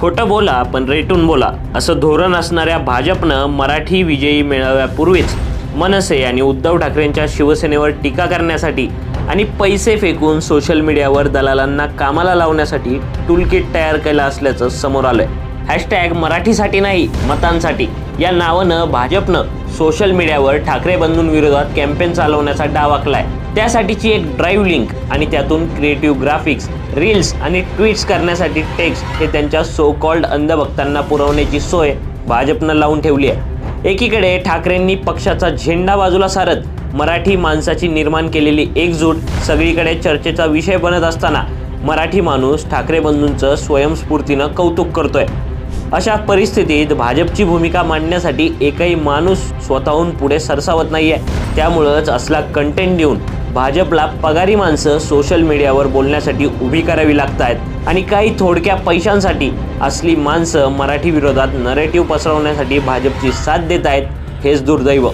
खोटं बोला पण रेटून बोला. असं धोरण असणाऱ्या भाजपनं मराठी विजयी मेळाव्यापूर्वीच मनसे आणि उद्धव ठाकरेंच्या शिवसेनेवर टीका करण्यासाठी आणि पैसे फेकून सोशल मीडियावर दलालांना कामाला लावण्यासाठी टूलकिट तयार केलं असल्याचं समोर आलंय. हॅशटॅग मराठीसाठी नाही मतांसाठी. या नावानं भाजपनं सोशल मीडियावर ठाकरे बंधूंविरोधात कॅम्पेन चालवण्याचा डाव आखलाय. त्यासाठीची एक ड्राईव्ह लिंक आणि त्यातून क्रिएटिव्ह ग्राफिक्स रील्स आणि ट्विट्स करण्यासाठी टेक्स्ट हे त्यांच्या सो कॉल्ड अंधभक्तांना पुरवण्याची सोय भाजपनं लावून ठेवली आहे. एकीकडे ठाकरेंनी पक्षाचा झेंडा बाजूला सारत मराठी माणसाची निर्माण केलेली एकजूट सगळीकडे चर्चेचा विषय बनत असताना मराठी माणूस ठाकरे बंधूंचं स्वयंस्फूर्तीनं कौतुक करतोय. अशा परिस्थितीत भाजपची भूमिका मांडण्यासाठी एकही माणूस स्वतःहून पुढे सरसावत नाहीये. त्यामुळंच असला कंटेंट देऊन भाजपला पगारी माणसं सोशल मीडियावर बोलण्यासाठी उभी करावी लागत आहेत आणि काही थोडक्या पैशांसाठी असली माणसं मराठी विरोधात नरेटिव्ह पसरवण्यासाठी भाजपची साथ देत आहेत हेच दुर्दैव.